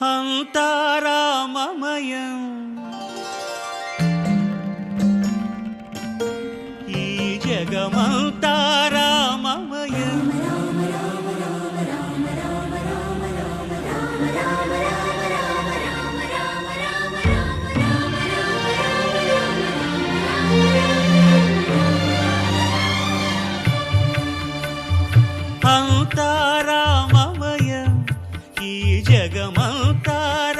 అంతారామమయం. ఈ జగమంతారామమయం అంతారామమయం జగమంతారామమయం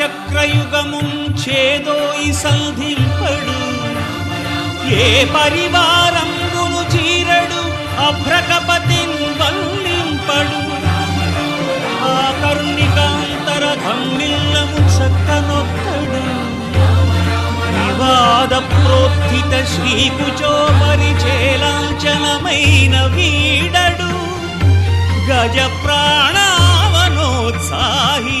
చక్రయుగము చేదోయి సంధింపడు. ఏ పరివారంబును చీరడు అభ్రకపతిన్ వల్లింపడు. ఆ కరుణికాంతర ధమ్మిల్లము చక్కనొక్కడు. వివాద ప్రోత్థిత శ్రీకుచో పరిచేలాంచనమైన వీడడు. గజ ప్రాణావనోత్సాహి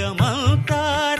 జగమంతారామమయం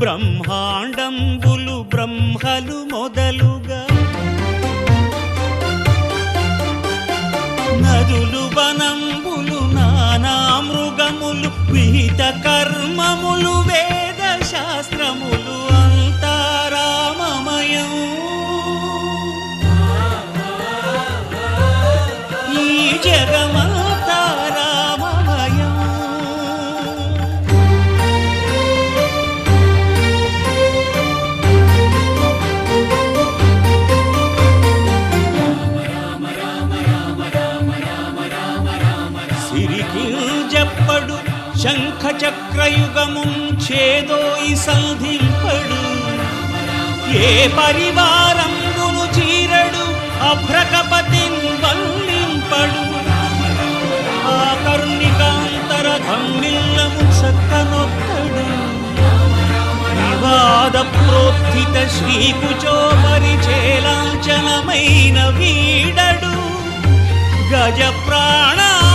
బ్రహ్మాండంబులు బ్రహ్మలు మొదలుగా. నదులు వనంబులు నానా మృగములు విహిత కర్మములు వేద శాస్త్రములు చక్రయుగముం చేదోయి సంధింపడు. ఏ పరివారంబును చీరడు అభ్రకపతిన్ వల్లింపడు. ఆ కరుణికాంతర ధమ్మిల్లము చక్కనొక్కడు. వివాద ప్రోత్థిత శ్రీకుచో పరిచేలాంచనమైన వీడడు. గజ ప్రాణావనోత్సాహియై